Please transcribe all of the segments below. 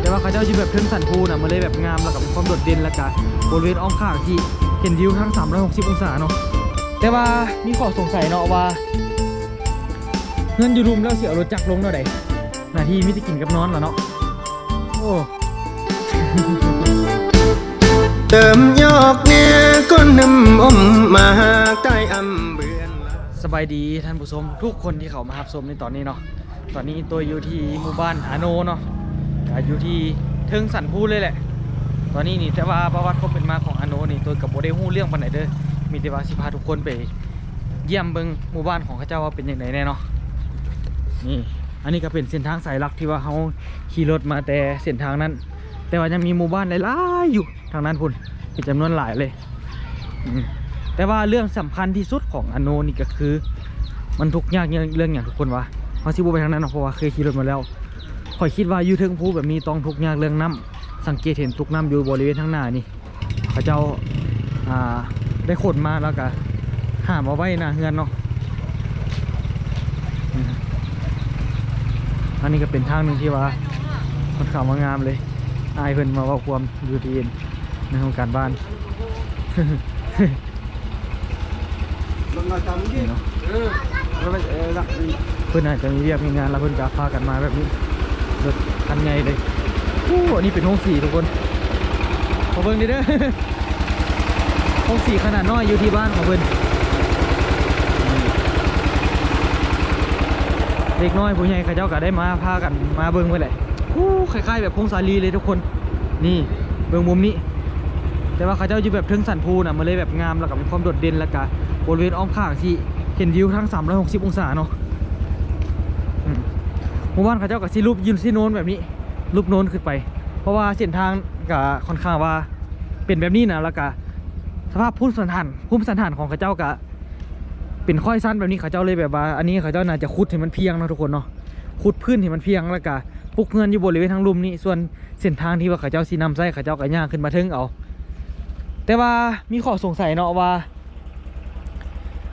แต่ว่าเขาเจ้าชีแบบเพิ่มสันพูนะมาเลยแบบงามแล้วกับความโดดเด่นแล้วก็บริเวณอ้อมข้างที่เห็นวิวทั้ง 360 องศาเนาะแต่ว่ามีข้อสงสัยเนาะว่าเงินอยู่รุมแล้วเสียรถจักรลงเท่าไหร่หน้าที่มิตรกินกับน้อนแล้วเนาะโอ้ เติมยอกเนี่ยก้นนำอมมาหากใต้อำเบือนสบายดีท่านผู้ชมทุกคนที่เขามารับชมในตอนนี้เนาะตอนนี้ตัวอยู่ที่หมู่บ้านอาโนเนาะก็อยู่ที่เทิงสันพูเลยแหละ ตอนนี้นี่แต่ว่าประวัติความเป็นมาของอาโนนี่ตัวกับโบได้ฮู้เรื่องปานไหนเด้อมีแต่ว่าสิพาทุกคนไป เยี่ยมเบิงหมู่บ้านของเขาเจ้าว่าเป็นอยังไงแน่เนาะนี่อันนี้ก็เป็นเส้นทางสายหลักที่ว่าเขาขี่รถมาแต่เส้นทางนั้น แต่ว่ายังมีหมู่บ้านหลายๆอยู่ ทางนั้นพุ่นเป็นจำนวนหลายเลย แต่ว่าเรื่องสำคัญที่สุดของอโนนี่ก็คือ มันทุกยากเรื่องอย่างทุกคนวะเขาสิบไปทางนั้นเพราะว่าเคยขี่รถมาแล้วคอยคิดว่ายูเทิงภูแบบนี้ต้องทุกยากเรื่องน้ำสังเกตเห็นทุกน้ำอยู่บริเวณข้างหน้านี่เขาเจ้าอ่าได้ขนมาแล้วก็หามเอาไว้น้าเฮือนเนาะอันนี้ก็เป็นทางหนึ่งที่ว่าค่อนขาว่างามเลย อายเพิ่นมาว่าความยู่ดี ในโครงการบ้านนี่เนาะเพื่อนอาจจะมีเรียกมีงานแล้วเพื่อนจะพากันมาแบบนี้รถคันใหญ่เลยโอ้อันนี้เป็นห้องสี่ทุกคนขอเบิ่งดิเด้อห้องสี่ขนาดน้อยอยู่ที่บ้านของเพื่อนเด็กน้อยผู้ใหญ่เขาเจ้าก็ได้มาพากันมาเบิ่งไว้แหละโอ้คล้ายๆแบบพงสาลีเลยทุกคน นี่เบิ่งมุมนี้ แต่ว่าเขาเจ้าอยู่แบบเทิงสันพูนะมันเลยแบบงามแล้วก็มีความโดดเด่นแล้วก็บริเวณอ้อมข้างที่เห็นวิวทั้ง 360 องศาเนาะหมู่บ้านเขาเจ้ากับซีรูปยืนที่โน้นแบบนี้ รูปโน้นขึ้นไป เพราะว่าเส้นทางก็ค่อนข้างว่าเป็นแบบนี้นะแล้วก็สภาพภูมิสันฐานภูมิสันฐานของเขาเจ้าก็เป็นค่อยสั้นแบบนี้เขาเจ้าเลยแบบว่าอันนี้เขาเจ้าน่าจะขุดให้มันเพียงนะทุกคนเนาะขุดพื้นให้มันเพียงแล้วก็ปลูกเงินอยู่บริเวณทางลุมนี้ส่วนเส้นทางที่ว่าเขาเจ้าซีนำไส้เขาเจ้าก็ย่างขึ้นมาถึงเอา แต่ว่ามีข้อสงสัยเนาะว่า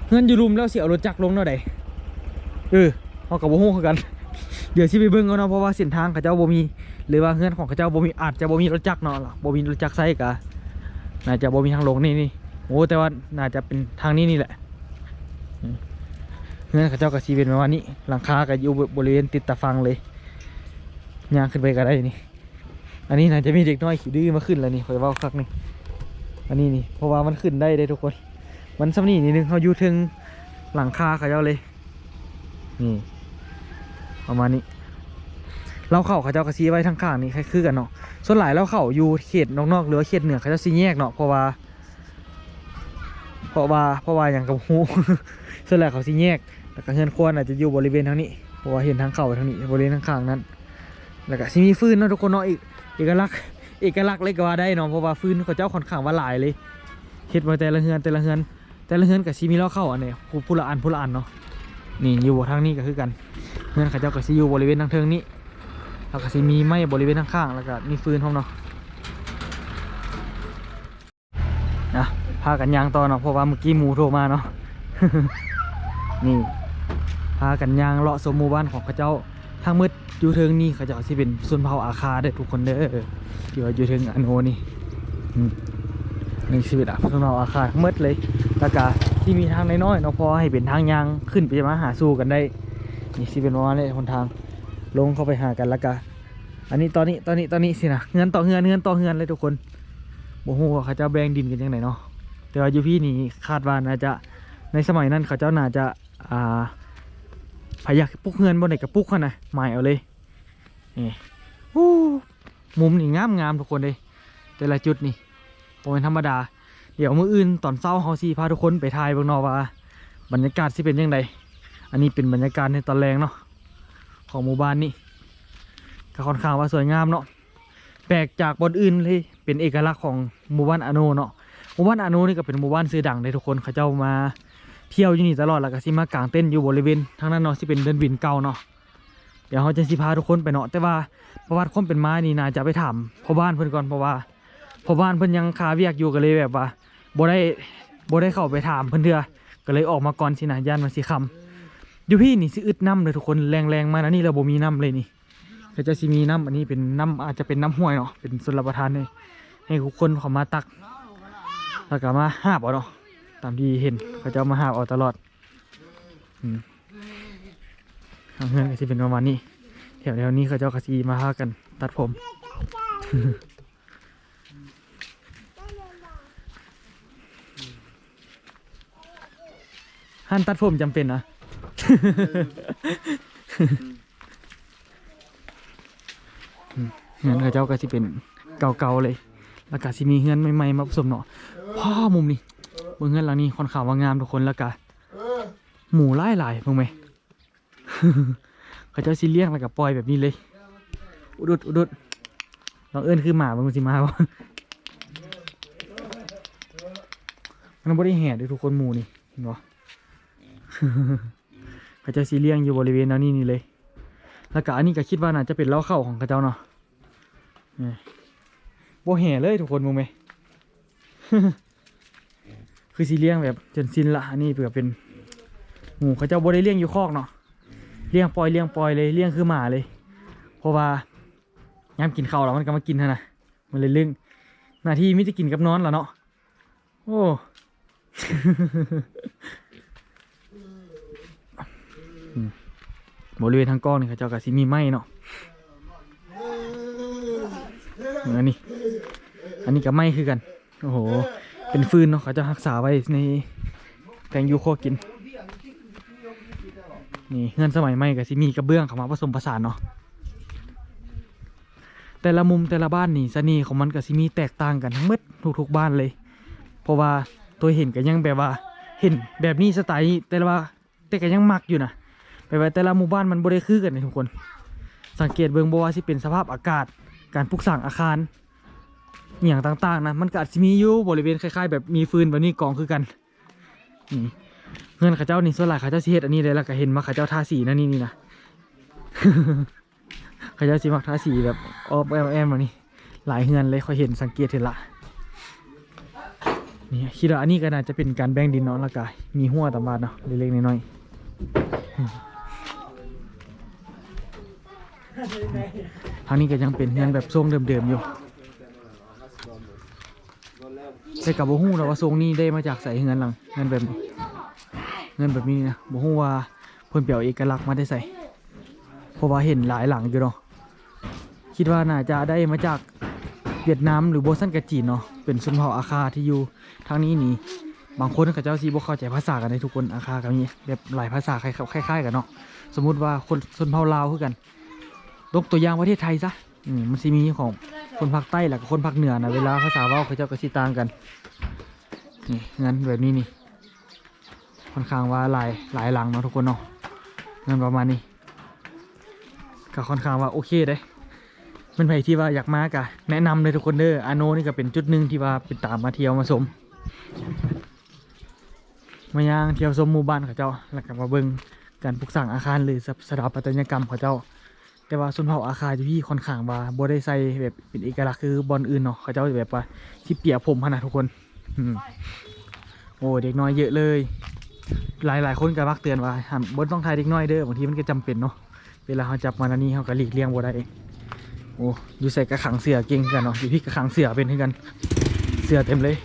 เงินอยู่รุมแล้วเสียรถจักรลงเท่าใดเออเขากับโบฮู้คือกัน เดี๋ยวสิไปเบิ่งเอาเนาะเพราะว่าเส้นทางเขาเจ้าโบมีหรือว่าเงินของเขาเจ้าโบมีอาจจะโบมีรถจักรเนาะล่ะบ่มีรถจักรไซกะน่าจะโบมีทางลงนี่นี่โอ้แต่ว่าน่าจะเป็นทางนี้นี่แหละอืมเงินเขาเจ้าก็สิเป็นประมาณนี้หลังคาก็อยู่บริเวณติดตะฟังเลยย่างขึ้นไปก็ได้นี่ อันนี้น่าจะมีเด็กน้อยขี่ดื้อมาขึ้นแล้วนี่คอยว้าคักนี่ อันนี้นี่เพราะว่ามันขึ้นได้เลยทุกคน มันสำนีนิดนึงเขาอยู่ถึงหลังคาเขาเจ้าเลยนี่ประมาณนี้ เราเข่าเขาเจ้ากระซีไว้ทั้งข้างนี่คล้ายคือกันเนาะส่วนหลายเราเข่าอยู่เขตนอกๆหรือเขตเหนือเขาเจะซีแยกเนาะเพราะว่าเพราะว่าเพราะว่าอย่างกับหูส่วนหลายเขาซีแยกแล้วก็เฮือนครัวอาจจะอยู่บริเวณทางนี้เพราะว่าเห็นทางเข้าทางนี้บริเวณทางข้างนั้น แล้วก็ซีมีฟืนเนาะทุกคนเนาะอีกเอกลักษณ์ เอกลักษณ์เลยก็ว่าได้เนาะเพราะว่าฟืนเขาเจ้าค่อนข้างว่าหลายเลยเฮ็ดมาแต่ละเฮือนแต่ละเฮือน แต่ละเฮือนกับซีมีเล่าเข้าอันเนี้ยผู้ละอันผู้ละอันเนาะนี่อยู่ทางนี้ก็คือกันเฮือนเขาเจ้าก็ซีอยู่บริเวณทางเทิงนี้แล้วก็ซีมีไม้บริเวณข้างๆแล้วก็มีฟืนพร้อมเนาะนะพากันยางต่อเนาะเพราะว่าเมื่อกี้หมูโทรมาเนาะนี่พากันยางเลาะสมหมู่บ้านของเขาเจ้าางมืดอยู่เทิงนี่เขาเจ้าสิเป็นส่วนเผาอาคาเด้อทุกคนเด้อที่ว่าอยู่เทิงอนโนนี่อืมในชีวิตอะพวกเราอาคารมืดเลยแล้วก็ที่มีทางน้อยๆเนาะพอให้เป็นทางยางขึ้นไปมาหาสู่กันได้นี่สิเป็นประมาณนี้คนทางลงเข้าไปหากันแล้วก็อันนี้ตอนนี้ตอนนี้ตอนนี้สินะเงินต่อเงินเงินต่อเงินเลยทุกคนโอ้โหว่าเขาจะแบ่งดินกันยังไงเนาะแต่ว่าอยู่พี่นี่คาดว่าน่าจะในสมัยนั้นเขาเจ้าน่าจะอ่า พยักปุกเงินบนไหนกับปุกขานะหมายเอาเลยนี่โอ้มุมนี่งามงามๆทุกคนเลยแต่ละจุดนี่โเป็นธรรมดา เดี๋ยวมื้ออื่นตอนเช้าเฮาสิพาทุกคนไปถ่ายบิ่งนาะว่าบรรยากาศสิเป็นยังไงอันนี้เป็นบรรยากาศในตอนแรงเนาะของหมู่บ้านนี่ก็ค่อนข้างว่าสวยงามเนาะแปลกจากบนอื่นเลยเป็นเอกลักษณ์ของหมู่บ้านอโนเนาะหมู่บ้านอโนนี่ก็เป็นหมู่บ้านชื่อดังเลยทุกคนเขาเจ้ามา เที่ยวอยู่นี่ตลอดแล้วก็สิมากางเต้นอยู่บริเวณทางนั้นเนาะที่เป็นเดินวินเก่าเนาะเดี๋ยวเขาจะสิพาทุกคนไปเนาะแต่ว่าประวัติความเป็นมานี่นาจะไปถามพ่อบ้านเพื่อนก่อนเพราะว่าพอบ้านเพิ่อนยังคาเวียกอยู่ก็เลยแบบว่าบ่ได้บ่ได้เข้าไปถามเพิ่อนเถื่อก็เลยออกมาก่อนสินะย่านมันสิคำอยู่พี่นี่สิอึดน้ำเลยทุกคนแรงๆมานะนี่เราบ่มีน้ำเลยนี่เขาจะสิมีน้ำอันนี้เป็นน้ำอาจจะเป็นน้ำห้วยเนาะเป็นสุลประทานให้ให้ทุกคนเขามาตักแล้วก็มาห้าบเอาเนาะ ตามที่เห็นเขาจะมาหาเอาตลอดอืมทางเงินก็จะเป็นประมาณนี้แถวแถวนี้เขาเจ้ากะซีมาหากัน ตัดผมหันตัดผมจำเป็นนะเงินเขาเจ้าก็สิเป็นเก่าๆเลย แล้วก็สิมีเงินใหม่ๆมาผสมเนาะพ่อมุมนี้ เบิ่งเงินหลังนี้ค่อนข้างว่างามทุกคนแล้วก็หมูหลายหลายๆเพิ่งไหมเขาเจ้าสิเลี้ยงแล้วก็ปล่อยแบบนี้เลย อุดุดอุดุดลองเอิ้นคือหมาบางสิมาบ่มันบ่ได้แห่เด้วยทุกคนหมูนี่เห็นบ่เขาเจ้าสิเลี้ยงอยู่บริเวณแนวนี้นี่เลยแล้วก็อันนี้ก็คิดว่าน่าจะเป็นเล้าเข้าของเขาเจ้าเนาะนี่บ่แห่เลยทุกคนมึงไหม คือสิเลี้ยงแบบจนสิ้นละนนี้เผื่อเป็นหมูเขาเจ้าบ่ได้เลี้ยงอยู่คอกเนาะเลี้ยงปล่อยเลี้ยงปล่อยเลยเลี้ยงคือหมาเลย เพราะว่ายามกินข้าวแล้วมันก็มากินเท่านะมันเลยเลี้ยงหน้าที่มิจะกินกับนอนละเนาะโอ้บริเวณทางก้อนนี่เขาเจ้าก็สิมีไหมเนาะอันนี้ อันนี้กับไหมคือกัน โอ้โห เป็นฟืนเนาะเขาจะรักษาไว้ในแปลงยูโคกิน นี่เงินสมัยใหม่ก็สิมีกระเบื้องเข้ามาผสมผสานเนาะแต่ละมุมแต่ละบ้านนี่เสน่ห์ของมันก็สิมีแตกต่างกันทั้งหมดทุกๆบ้านเลย เพราะว่าตัวเห็นก็ยังแบบว่า เห็นแบบนี้สไตล์แต่ละว่าแต่ก็ยังมักอยู่นะไปไว้แต่ละหมู่บ้านมันบ่ได้คือกันนะทุกคน สังเกตเบิ่งบ่ว่าสิเป็นสภาพอากาศการปลูกสร้างอาคาร อหย่างต่างๆนะมันก็อาจสิมีอยู่บริเวณคล้ายๆ แบบมีฟืนแบบนี้กองคือกันนี่เงินข้าเจ้านี่ส่วนหลายข้าเจ้าสิเฮ็ดอันนี้เลยแล้วก็เห็นมาข้าเจ้าทาสีนั่นนี่นี่นะ ข้าเจ้าสิมักทาสีแบบออฟแอมแอมแบบนี้ หลายเฮือนเลยคอยเห็นสังเกตเห็นละนี่คิดว่าอันนี้ก็น่าจะเป็นการแบ่งดินเนาะล้วก็มีหัวตามบานเนาะเล็กๆน้อยๆทางนี้ก็ยังเป็นเฮือนแบบทรงเดิมๆอยู่ แต่กับบ่ฮู้นะว่าทรงนี้ได้มาจากใส่เฮือนหลังเฮือนแบบเฮือนแบบนี้นะบ่ฮู้ว่าเพิ่นเปียวเอกลักษณ์มาได้ใส่เพราะว่าเห็นหลายหลังอยู่เนาะคิดว่าน่าจะได้มาจากเวียดนามหรือโบซันกับจีนเนาะเป็นชนเผ่าอาคาที่อยู่ทางนี้นี่บางคนเขาเจ้าซีบเข้าใจภาษากันในทุกคนอาคากับนี้แบบหลายภาษาคล้ายๆคล้ายๆกันเนาะสมมุติว่าคนชนเผ่าลาวคือกันยกตัวอย่างประเทศไทยซะ อืมมันสิมีของคนภาคใต้แหล้วก็คนภาคเหนือนะเวลาภาษาเว้าเขาเจ้าก็สิต่างกันนี่งั้นแบบนี้นี่ค่อนข้างว่าหลายหลายหลังเนาะทุกคนเนาะงั้นประมาณนี้ก็ค่อนข้างว่าโอเคเด้เป็นไผที่ว่าอยากมากะแนะนำเลยทุกคนเด้ออาโนนี่ก็เป็นจุดหนึ่งที่ว่าเป็นตามมาเที่ยวมาชมมาย่างเที่ยวชมหมู่บ้านเขาเจ้า แล้วก็มาเบิ่งการปลูกสร้างอาคารหรือสถาปัตยกรรมเขาเจ้า แต่ว่าส่วนเผ่าอาคารที่พี่ค่อนข้างว่าบ่ได้ใส่แบบเป็นเอกลักษณ์คือบอลอื่นเนาะเขาเจ้าจะแบบว่าที่เปียกผมขนาดทุกคนโอ้เด็กน้อยเยอะเลย หลายหลายๆคนก็มักเตือนว่าห้ามบ่ต้องทายเด็กน้อยเด้อบางทีมันก็จำเป็นเนาะเวลาเขาจับมาแล้วนี่เขาก็หลีกเลี่ยงบ่ได้โอ้อยู่ใส่กระขังเสือเก่งกันเนาะอยู่พี่กระขังเสือเป็นให้กัน เสือเต็มเลย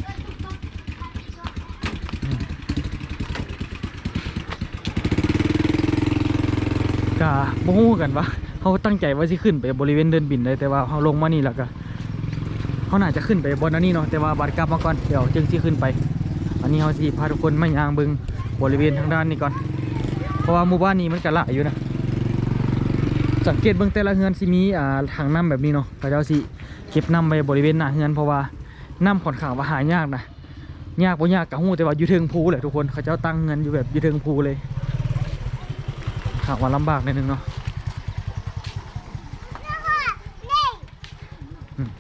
กะโม้กันวะ เขาตั้งใจว่าสิขึ้นไปบริเวณเดินบินเลยแต่ว่าเขาลงมานี่แล้วก็เขาน่าจะขึ้นไปบนอันนี้เนาะแต่ว่าบัดกลับมาก่อนเดี๋ยวจึงสิขึ้นไป อันนี้เขาสิพาทุกคนไมายางบิงบริเวณทางด้านนี้ก่อน เพราะว่าหมู่บ้านนี้มันกะละอยู่นะสังเกตเบื้องแต่ละเฮือนสิมีอ่าถังน้ำแบบนี้เนาะเขาเจ้าสิเก็บน้ำไปบริเวณหน้าเฮือนเพราะว่าน้ำค่อนข้างว่าหายากนะยากบ่ยากกะฮู้แต่ว่าอยู่เทิงภูแหละทุกคนเขาเจ้าตั้งเงินอยู่แบบอยู่เทิงภูเลยหากว่าลำบากนิดนึงเนาะอืม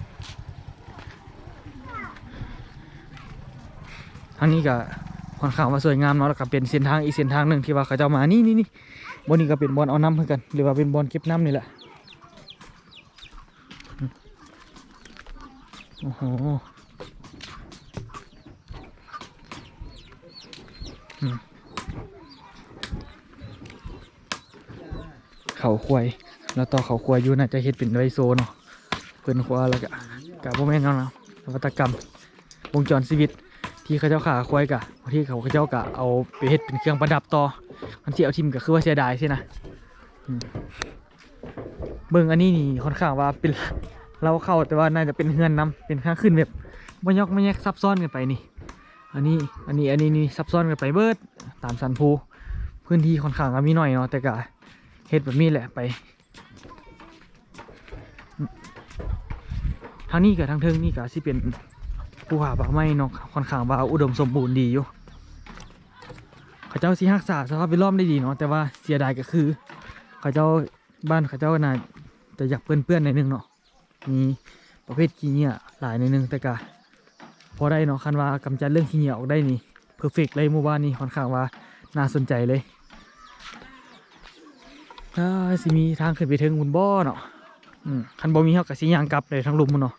ทางนี้ก็ค่อนข้างว่าสวยงามเนาะแล้วก็เป็นเส้นทางอีกเส้นทางหนึ่งที่ว่าเขาจ้ามานี่นี่นี่บนนี้ก็เป็นบอลเอาน้ำเหมือนกัน หรือว่าเป็นบอลเก็บน้ำนี่แหละโอ้โหเขาควายแล้วต่อเขาครัวอยู่น่าจะเฮ็ดเป็นไวโซเนาะเพิ่นครัวแล้วก็กับโมเมนเนาะนวัตกรรมวงจรชีวิต ที่เขาเจ้าขาควายกะที่เขาเจ้ากะเอาไปเฮ็ดเป็นเครื่องประดับต่อมันเสิเอาทิมก็คือว่าเสียดายสินะอืมเบิ่งอันนี้นี่ค่อนข้างว่าเป็นเราเข้าแต่ว่าน่าจะเป็นเฮือนนำเป็นข้างขึ้นแบบบ่ยอกไม่แยกซับซ้อนกันไปนี่ อันนี้อันนี้อันนี้นี่ซับซ้อนกันไปเบิดตามสันภูพื้นที่ค่อนข้างก็มีหน่อยเนาะแต่ก็เฮ็ดแบบนี้แหละไปทางนี้กับทางเทิงนี่ก็สิเป็น ภูผาป่าไม้เนาะค่อนข้างว่าอุดมสมบูรณ์ดีอยู่เขาเจ้าสิรักษาสภาพแวดล้อมได้ดีเนาะแต่ว่าเสียดายก็คือ เขาเจ้าบ้านเขาเจ้าน่าจะอยากเปื้อนๆในอยนึงเนาะมีประเภทขี้เหงื่อหลายในอยนึงแต่ก็พอได้เนาะคันว่ากำจัดเรื่องขี้เหนียออกได้นี่เพอร์เฟกเลยหมู่บ้านนี่ค่อนข้างว่าน่าสนใจเลยถ้าสิมีทางขึ้นไปถึงบุญบ่อเนาะคันบ่มีเฮาก็สิยางกลับเลยทั้งลุมมันเนาะ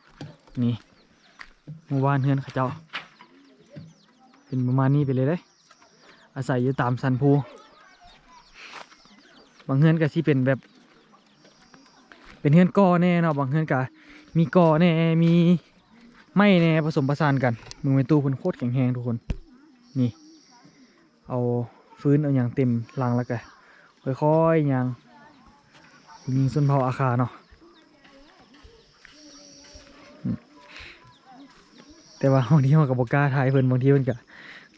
นี่ หมู่บ้านเฮือนขาเจ้า เป็นประมาณนี้ไปเลยเด้อาศัยอยู่ตามสันภูบางเฮือนก็สิเป็นแบบ เป็นเฮือนกอแน่เนาะบางเฮือนก็มีกอแน่มีไม่แน่ผสมผสานกันมึงเป็นตู้คนโคตรแข็งแรงทุกคนนี่ เอาฟื้นเอาอย่างเต็มรังแล้วกันค่อยๆอย่างยิงส้นเผาอาคาเนาะ แต่ว่าบางทีเขากับบกล้าทายเพิ่นบางทีเพิ่นก็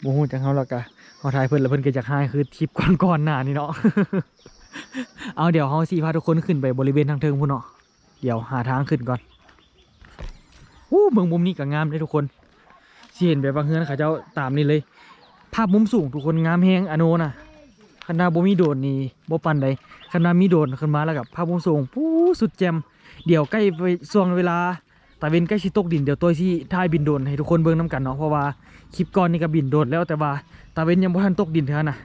บ่ฮู้จักเฮาแล้วก็เฮาทายเพิ่นแล้วเพิ่นก็อยากหาคือทริปก่อนๆหน้านี่เนาะ เอาเดี๋ยวเฮาสิพาทุกคนขึ้นไปบริเวณทางเทิงพุ่นเนาะ เดี๋ยวหาทางขึ้นก่อนอู้เมืองมุมนี้ก็งามเลยทุกคนสิเห็นแบบว่าเฮือนเขาเจ้าตามนี่เลย ภาพมุมสูงทุกคนงามแฮงอโนน่ะคันนาบ่มีโดนนี่บ่ปันใดคันนามีโดนขึ้นมาแล้วกับภาพมุมสูงปู้สุดแจ่มเดี๋ยวใกล้ไปช่วงเวลา ตะเวนใกล้สิตกดินเดี๋ยวตัวสิถ่ายบินโดนให้ทุกคนเบิ่งนํกันเนาะเพราะว่าคลิปก่อนนี่ก็บินโดนแล้วแต่ว่าตะเวนยังบ่ทันตกดินเท่าน่ะ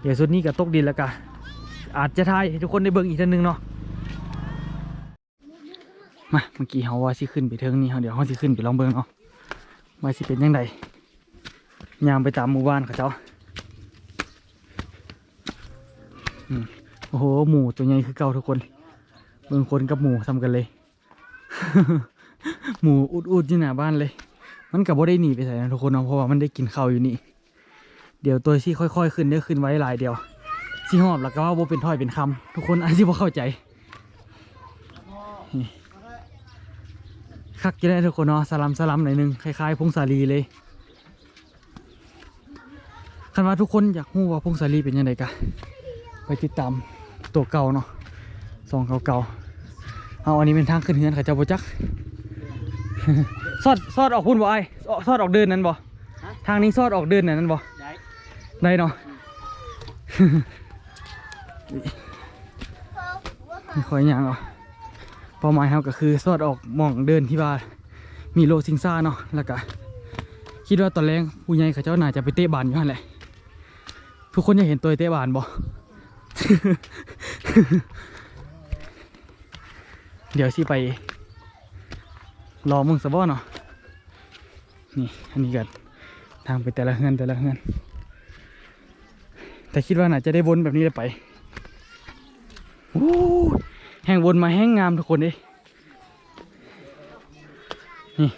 เดี๋ยวสุดนี้ก็ตกดินแล้วก็อาจจะถ่ายให้ทุกคนได้เบิ่งอีกทีนึงเนาะมาเมื่อกี้เขาว่าสิขึ้นไปเทิงนี่เขาเดี๋ยวเขาสิขึ้นไปลองเบิ่งเอาว่าสิเป็นยังไงยามไปตามหมู่บ้านเขาเจ้าโอ้โหหมูตัวใหญ่คือเก่าทุกคนเบิ่งคนกับหมูทำกันเลย หมูอุดๆที่หน้าบ้านเลย มันกับบ่ได้หนีไปใส่นะทุกคนเนาะเพราะว่ามันได้กินข้าวอยู่นี่ เดี๋ยวตัวที่ค่อย ๆ ขึ้นได้ขึ้นไว้หลายเดียวสิหอบแล้วก็ว่าบ่เป็นถ้อยเป็นคำทุกคนอาจจะบ่เข้าใจคักจะได้ทุกคนเนาะสลัมสลัมหน่อยนึงคล้ายๆพงศาลีเลยคันว่าทุกคนอยากรู้ว่าพงศาลีเป็นยังไงกะไปติดตามตัวเก่าเนาะซองเก่าๆเอาอันนี้เป็นทางขึ้นเฮือนเขาเจ้าบ่จัก ซอดซอดออกพุ่นบ่ไอายซอดออกเดินนั้นบ่ทางนี้ซอดออกเดินนั้นบ่ได้ได้เนาะไม่ค่อยย่างเอาเป้าหมายเราก็คือสอดออกหมองเดินที่ว่ามีโลซิงซ่าเนาะแล้วก็คิดว่าตอนแรกผู้ใหญ่เขาเจ้าน่าจะไปเตะบานอยู่นั่นแหละทุกคนอยากเห็นตัวเตะบานบ่เดี๋ยวสิไป รอมึงสะบ่เนาะนี่อันนี้กันทางไปแต่ละเฮือนแต่ละเฮือนแต่คิดว่าน่าจะได้วนแบบนี้เลยไปโอ้แห้งวนมาแห้งงามทุกคนเอ้ยนี่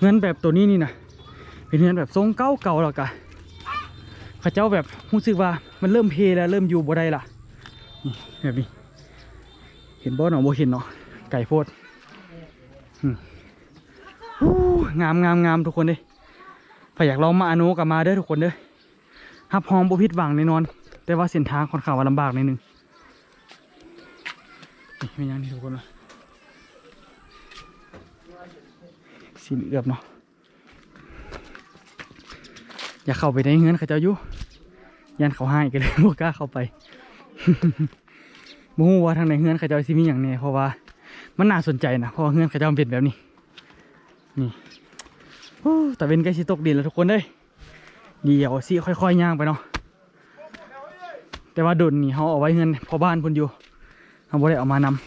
เงินแบบตัวนี้นี่นะเป็นเงินแบบทรงเก่าเก่าแล้วกะข้าเจ้าแบบรู้สึกว่ามันเริ่มเพแล้วเริ่มอยู่บ่ได้ละนี่แบบนี้ เห็นบ่เนาะบ่เห็นเนาะไก่โพด งามงามงามทุกคนเด้ถ้าอยากลองมาอนุกับมาเด้อทุกคนเด้อฮับฮองบ่ผิดหวังแน่นอน แต่ว่าเส้นทางค่อนข้างว่าลำบากนิดนึงไม่ยังนี่ทุกคนนะสินเอือบเนาะอย่าเข้าไปในเงินเขาเจ้าอยู่ยันเขาให้กันเลยบ่กล้าเข้าไปบ่ฮู้ว่าทางในเฮือนเขาเจ้าสิมีอย่างแน่เพราะว่า มันน่าสนใจนะเพราะเฮือนเขาจ้ามันเป็นแบบนี้ นี่โอ้แต่เป็นใกล้สิตกดินแล้วทุกคนเด้ยเดี๋ยวสิค่อยๆย่างไปเนาะแต่ว่าดุนนี่เขาเอาไว้เงินพอบ้านพุนอยู่เขาบ่ได้เอามานำ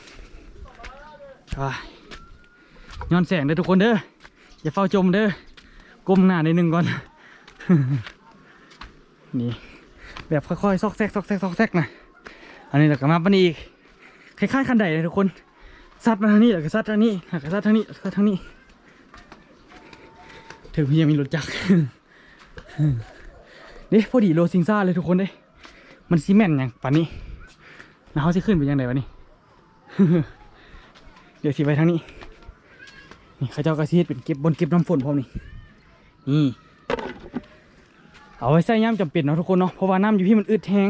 ย้อนแสงเด้อทุกคนเด้ออย่าเฝ้าจมเด้อก้มหน้าในหนึ่งก่อน นี่แบบค่อยๆซอกแซกซอกแซกซอกแซกนะอันนี้เราก็มาปนีอีกคล้ายๆคันใดเลยทุกคน ซัดมาทางนี้แล้วก็ซัดทางนี้แล้วก็ซัดทางนี้แล้วก็ทางนี้ถึงพี่ยังมีรถจักรนี่พอดีโลซิงซ่าเลยทุกคนเด้มันซีเมนต์อย่างป่านนี้แล้วเขาจะขึ้นไปยังไงวะนี่เดี๋ยวสิไปทางนี้ นี่เขาเจ้ากระซีดเป็นเก็บบนเก็บน้ำฝนพร้อมนี่นี่ เอาไว้ใส่ย่ำจำเป็นเนาะทุกคนเนาะเพราะว่าน้ำอยู่พี่มันอึดแห้ง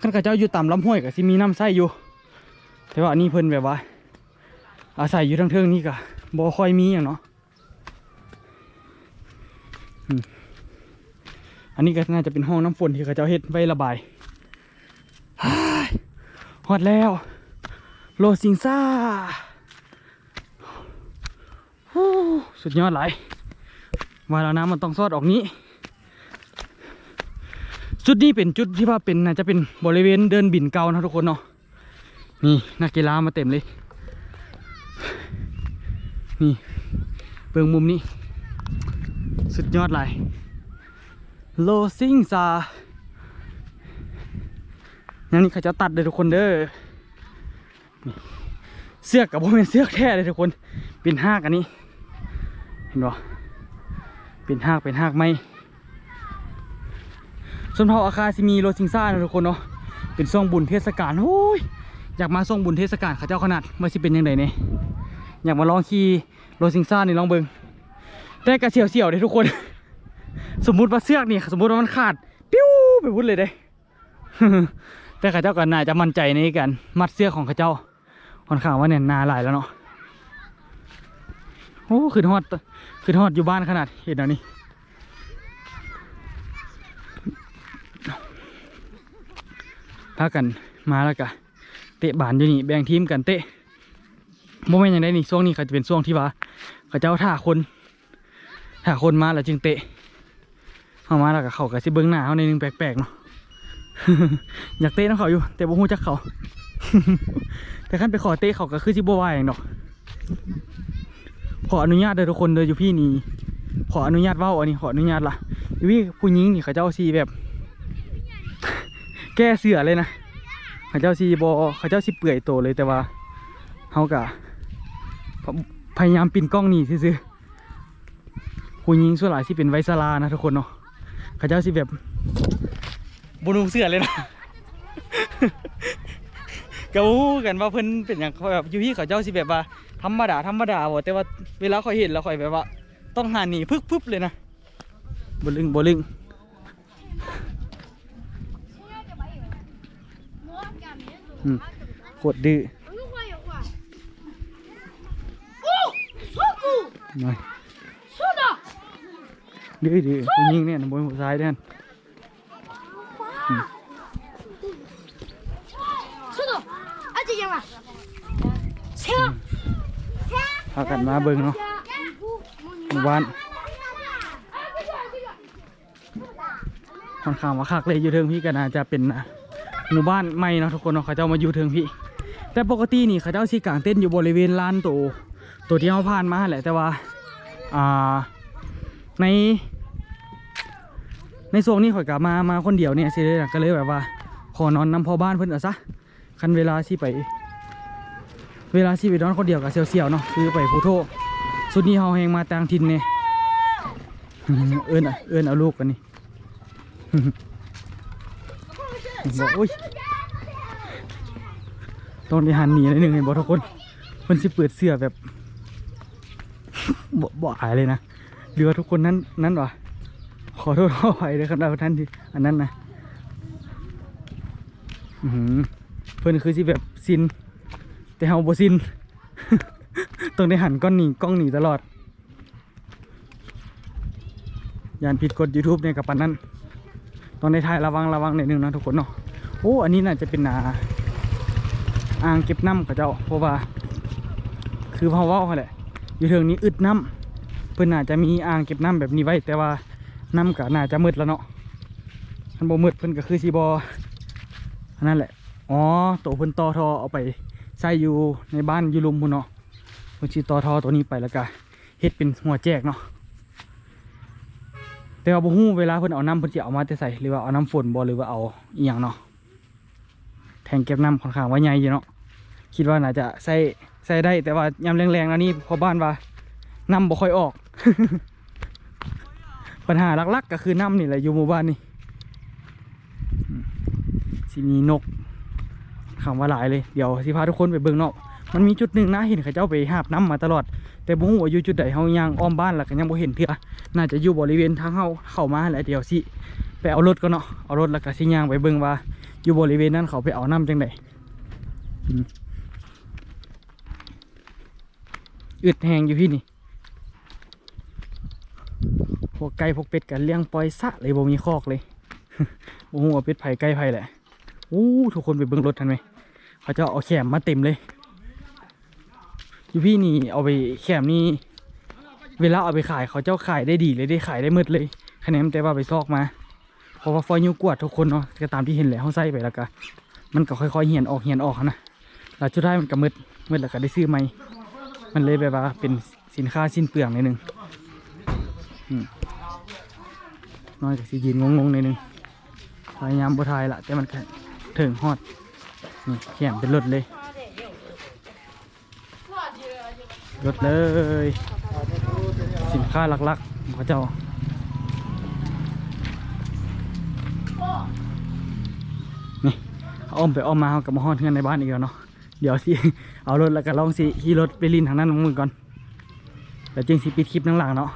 ขั้นข้าเจ้าอยู่ต่ำลำห้วยก็สิมีน้ำใส่อยู่ แต่ว่านนี้เพิ่นแบบว่า อาศัยอยู่ทางเทิงนี่ก็บ่ค่อยมีอย่างเนาะอันนี้ก็น่าจะเป็นห้องน้ำฝนที่เขาเจ้าเฮ็ดไว้ระบายฮอดแล้ว โลซิงซ่าสุดยอดหลายว่าแล้วน้ำมันต้องซอดออกนี้ จุดนี้เป็นจุดที่ว่าเป็นน่าจะเป็นบริเวณเดินบินเก่านะทุกคนเนาะ นี่นักกีฬามาเต็มเลย นี่เบิ่งมุมนี้ สุดยอดเลยโลซิงซาอย่างนี้เขาจะตัดเลยทุกคนเด้อเสื้อกับโมเป็นเสื้อแท้เลยทุกคน เป็นหากอันนี้ เห็นบ่เป็นหากเป็นหากไม้ส่วนเผ่าอาคาซิมีโลซิงซ่านะทุกคนเนาะ เป็นช่วงบุญเทศกาลโอ้ย อยากมาส่งบุญเทศกาลเขาเจ้าขนาดว่าสิเป็นยังไงเนี่ยอยากมาลองขี่โรซิงซ่านี่ลองเบิงแต่กระเสียวเสียวๆเลยทุกคน สมมุติว่าเสือกนี่สมมุติว่ามันขาด ปิ้วไปพุดเลยเด้แต่ข้าเจ้าก็น่าจะมั่นใจในการมัดเสื้อของข้าเจ้าค่อนข้างว่าเนี่ยนาหลายแล้วเนาะโอ้ขึ้นฮอดขึ้นฮอดอยู่บ้านขนาดเห็นแล้วนี่พากันมาแล้วกะ เตะบานอยู่นี่แบ่งทีมกันเตะโมเมนต์อย่างไรนี่ช่วงนี้เขาจะเป็นช่วงที่ว่าเขาเจ้าท่าคนท่าคนมาแล้วจึงเตะเข้ามาแล้วก็เขาก็สิเบิ้งหน้าเขาในนึงแปลกๆเนาะอยากเตะน้องเขาอยู่ แต่บ่ฮู้จักเขา แต่ขั้นไปขอเตะเขาก็คือสิบ่ว่าอย่างดอกขออนุญาตเด้อทุกคนเด้ออยู่พี่นี่ขออนุญาตเว้าอันนี้ขออนุญาตละอยู่พี่ผู้หญิงนี่เขาเจ้าสีแบบ แก้เสือเลยนะ ขาเจ้าสีบอเขาเจ้าสีเปื่อยโตเลยแต่ว่าเขากะพยายามปินกล้องหนีซื่อๆผู้หญิงส่วนหลายที่เป็นไวซาลานะทุกคนเนาะขาเจ้าสีแบบบนุงเสือเลยนะก็รู้กันว่าเพิ่นเป็นอย่างแบบอยู่ที่เขาเจ้าสิแบบว่าธรรมดาธรรมดาบ่แต่ว่าเวลาเขาเห็นแล้วเขาแบบว่า ต้องหาหนีพึบพึบเลยนะบลึงบลึง อืมโคตรดื้อหน่อยดื้อดื้อผู้หญิงเนี่ยบนหัวซ้ายเด่นพากันมาเบิ่งเนาะหมู่บ้านค่อนข้างว่าคักเลยอยู่เทิงพี่กันอาจจะเป็นนะ หมู่บ้านใหม่เนาะทุกคนเนาะเขาเจ้ามาอยู่เทิงพี่ แต่ปกตินี่เขาเจ้าสิกลางเต้นอยู่บริเวณลานตัวตัวที่เขาผ่านมาแหละแต่ว่าอ่าใน ในโซนนี้ข่อยกลับมามาคนเดียวเนี่ยสิเลยล่ะก็เลยแบบว่าขอนอนนำพอบ้านเพิ่อนเอาซะคันเวลาที่ไป เวลาที่ไปนอนคนเดียวกับเซียวๆเนาะคือไปพูโทสุดนี้เฮาแหงมาต่างถิ่นเนี่ยเอิ้นอะเอิ้นเอาลูกกันนี่ บอกอุ้ยต้องได้หันหนีนิดนึงเห็นบอกทุกคน มันสิเปิดเสื้อแบบบ่บ่อายเลยนะหรือทุกคนนั้นนั้นวะขอโทษขออภัยเลยครับเราท่านที่อันนั้นนะอือเพื่อนคือสิแบบซิน แต่เฮาบ่ซินต้องได้หันก้อนหนีกล้องหนีตลอด ยานผิดกฎ YouTube เนี่ยกับปันนั้น ต้องได้ายระวังระวังหน่อยนึงนะทุกคนเนาะโอ้อันนี้น่าจะเป็นนาอ่างเก็บน้ำกับเจ้าเพราะว่า คือเพราะว่าแหละอยู่เทิงนี้อึดน้ำเพิ่นน่าจจะมีอ่างเก็บน้ำแบบนี้ไว้ แต่ว่าน้ำก็น่าจะมืดแล้วเนาะมันบ่มืดเพิ่อนก็คือสีบอันนั่นแหละอ๋อตัวเพิ่อนตอทอเอาไปใส่อยู่ในบ้านอยู่ลุมพุ่นเนาะเพิ่อนสิต่อทอตัวนี้ไปแล้วก็เฮ็ดเป็นหัวแจกเนาะ แต่ว่าบ่ฮู้เวลาเพิ่นเอาน้ำเพิ่นสิเอามาแต่ใส่หรือว่าเอาน้ำฝนบ่หรือว่าเอาอีหยังเนาะแทงเก็บน้ำค่อนข้างว่าใหญ่อยู่เนาะคิดว่าน่าจะใส่ใส่ได้แต่ว่ายามแรงๆแล้วนี่พอบ้านว่าน้ำบ่ค่อยออก ปัญหาหลักๆ ก็คือน้ำนี่แหละอยู่หมู่บ้านนี่สิมีนกคำว่าหลายเลยเดี๋ยวสิพาทุกคนไปเบิ่งเนาะมันมีจุดหนึ่งนะเห็นเขาเจ้าไปหาบน้ำมาตลอด แต่บ่ฮู้ว่าอยู่จุดใดเฮาย่างอ้อมบ้านแล้วก็ยังบ่เห็นเทื่อน่าจะอยู่บริเวณทางเฮาเข้ามาแหละเดี๋ยวสิไปเอารถก่อนเนาะเอารถแล้วก็สิย่างไปเบิ่งว่า อยู่บริเวณนั้นเขาไปเอาน้ำจังไดอืมอึดแหงอยู่พี่นี่พวกไก่พวกเป็ดกันเลี้ยงปล่อยสะเลยบ่มีคอกเลยโอ้โหว่าเป็ดไผ่ไก่ไผ่แหละอู้ทุกคนไปเบิ่งรถทันไหมเขาจะเอาแขมมาเต็มเลย อยู่พี่นี่เอาไปแขมนี่เวลาเอาไปขายเขาเจ้าขายได้ดีเลยได้ขายได้หมืดเลยคะแนนแต่ว่าไปซอกมาเพราะว่าฟอยนิ้วกวดทุกคนเนาะก็ตามที่เห็นแหละเขาใส่ไปแล้วก็มันก็ค่อยๆเหียนออกเหียนออกนะแล้วสุดท้ายมันก็มืดมืดแล้วก็ได้ซื้อใหมมันเลยแบบว่าเป็นสินค้าสิ้นเปลืองนิดนึงน้อยกับสียืนงงๆนิดนึงพยายามบทายละแต่มันถึงฮอดนี่แขมเป็นรถเลย รถเลย สินค้าหลักๆของเขาเจ้านี่อ้อมไปอ้อมมาเขากับมาฮอดเพื่อนในบ้านอีกแล้วเนาะเดี๋ยวสิเอารถแล้วก็ลองสิขี่รถไปลินทางนั้นมึงก่อนแล้วจึงสิปิดคลิปนั่งหลังเนาะ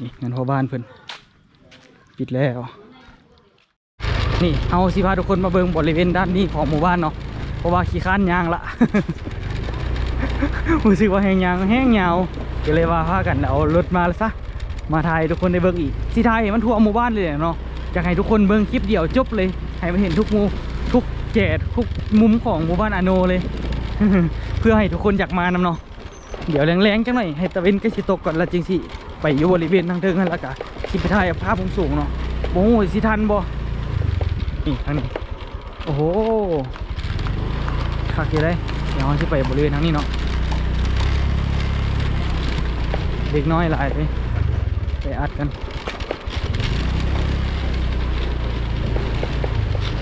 นี่เงั้นพอบ้านเพิ่นปิดแล้วนี่เอาสิพาทุกคนมาเบิ่งบริเวณด้านนี้ของหมู่บ้านเนาะ เพราะว่าขี้ข้านยางละรู้สึกว่าแห้งยางแห้งยาวก็เลยว่าพากันเอารถมาซะมาถ่ายทุกคนได้เบิ่งอีกสิถ่ายให้มันทั่วหมู่บ้านเลยเนาะอยากให้ทุกคนเบิ่งคลิปเดียวจบเลยให้มันเห็นทุกมูทุกแจดทุกมุมของหมู่บ้านอโนเลย เพื่อให้ทุกคนอยากมานำเนาะเดี๋ยวแรงๆจังหน่อยให้ตะเวนกล้สิตกก่อนล้วจึงสิไปอยู่บริเวณทางเทิงนั่นและกะสิไปถ่ายภาพมุมสูงเนาะโอ้โหสิทันบ่นี่ทางนี้โอ้โห คักอยู่เลยเดี๋ยวเราสิไปบริเวณทางนี้เนาะเด็กน้อยหลายเลยไปอัดกัน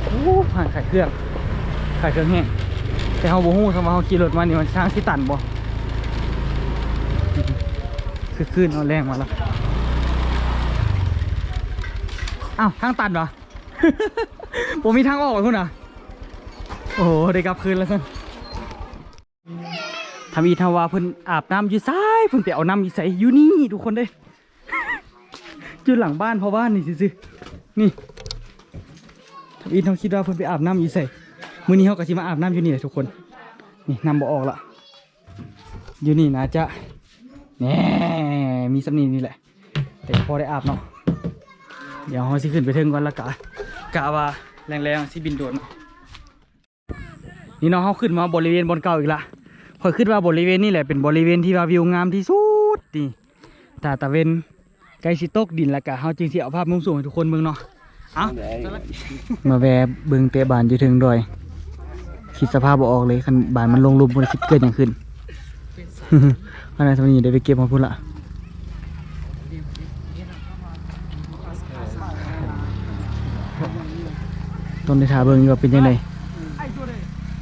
โอ้ผ่านขายเครื่องขายเครื่องแห้งแต่เขาบ่ฮู้สมว่าเขาขี่รถมานี่มันช้างสิตันบ่คือขึ้นเอาแรงมาแล้วอ้าวทางตันเหรอ ผมมีทางออกเหรอคุณอะ โอ้โหได้กลับคืนแล้วท่านทำอีทาวาเพิ่นอาบน้ำอยู่ซ้ายเพิ่นไปเอาน้ำอยู่ใสอยู่นี่ทุกคนเด้อยู่หลังบ้านพ่อบ้านนี่ซื่อๆนี่ทำอีทเขาคิดว่าเพิ่นไปอาบน้ำอยู่ใสมื้อนี้เขาก็สิมาอาบน้ำอยู่นี่แหละทุกคน นี่น้ำบ่ออกละอยู่นี่นะจะแหน่มีสำนีนี่แหละ แต่พอได้อาบเนาะเดี๋ยวเราสิขึ้นไปถึงก่อนละกะกะว่าแรงๆสิบินโดดเนาะ นี่เนาะเขาขึ้นมาบริเวณบนเก่าอีกละคอยขึ้นว่าบริเวณนี่แหละเป็นบริเวณที่ว่าวิวงามที่สุดนี่ตาตะเวนใกล้สิตกดินและกะเขาจึงสิเอาภาพมุมสูงให้ทุกคนเบิ่งเนาะเอามาแวะเบิ่งเตะบานอยู่ถึงดอยคิดสภาพบ่ออกเลยคันบานมันลงลุมบนสิเกิดอย่างขึ้นอันนั้นทำนี้ได้ไปเก็บมาพุ่นละต้นในทาเบิงอยู่ว่าเป็นยังไง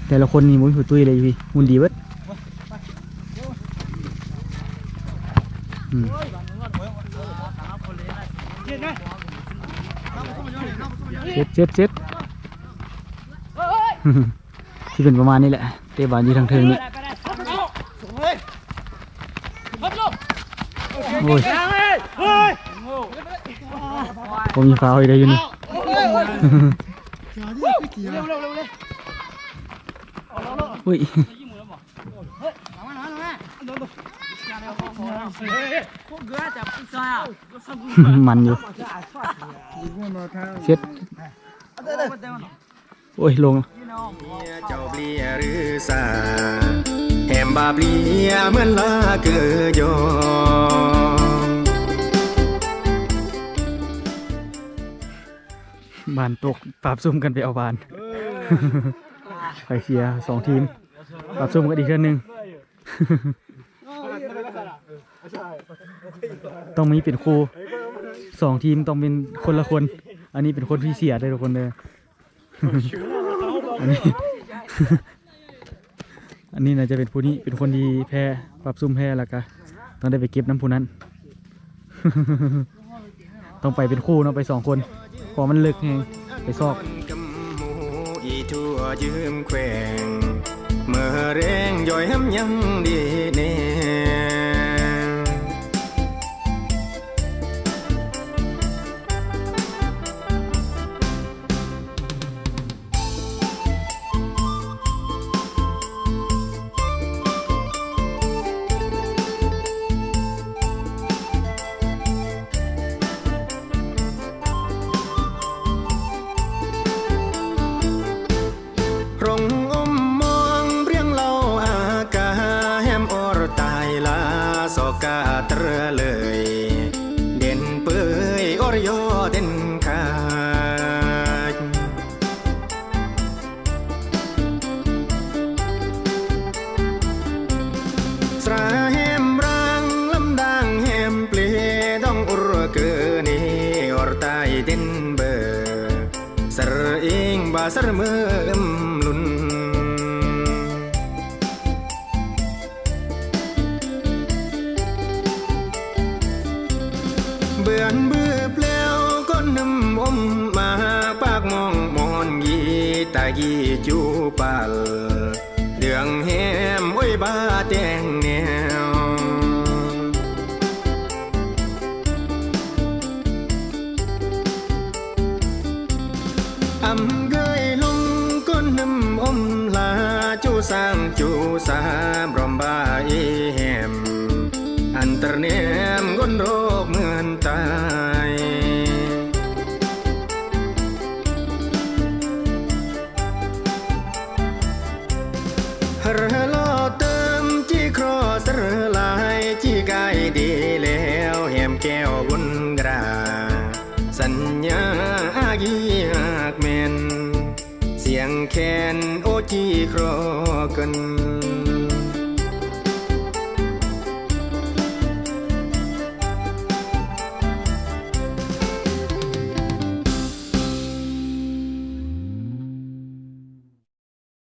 แต่ละคนนี่มุ้ยหัวตุ้ยเลยพี่มุนดีเบิดอืมเจ็ดเจ็ดเจ็ดที่เป็นประมาณนี้แหละ เตะบอลอยู่ทางเทิงนี่โอ้ยผมมีฟาวอีกได้อยู่นี่ อุ้ยมันอยู่เช็ดโอ้ยลงเจ้าเบียหรือสาแหมบาเปลี่ยเหมือนลาเกยอบานตกปราบซุ่มกันไปเอาบาน ไปเชียร์สองทีมปราบซุ่มกันอีกเทื่อหนึง ต้องมีเป็นครูสองทีมต้องเป็นคนละคน อันนี้เป็นคนพี่เสียเลยทุกคนเลยอันนี้ อันนี้น่าจะเป็นผู้นี้เป็นคนที่แพ้ปรับซุ่มแพ้แล้วก็ต้องได้ไปเก็บน้ำผู้นั้น ต้องไปเป็นคู่เนาะไปสองคนเพอมันลึกไงไปซอกกำหมู อีทั่วยืมแขวงเมื่อแรงย่อยห้ำยังดีแน่ร กาเตรเลย เด่นเปื่อยอรยอเด่นขาดสระแฮมรังลำดังแฮมเปลต้องอุรเกนีอรตายเด่นเบอสรเองบาสรเมื่อ จูปาลเดืองแหมโอ้ยบาแตงแนวอำเรอกัน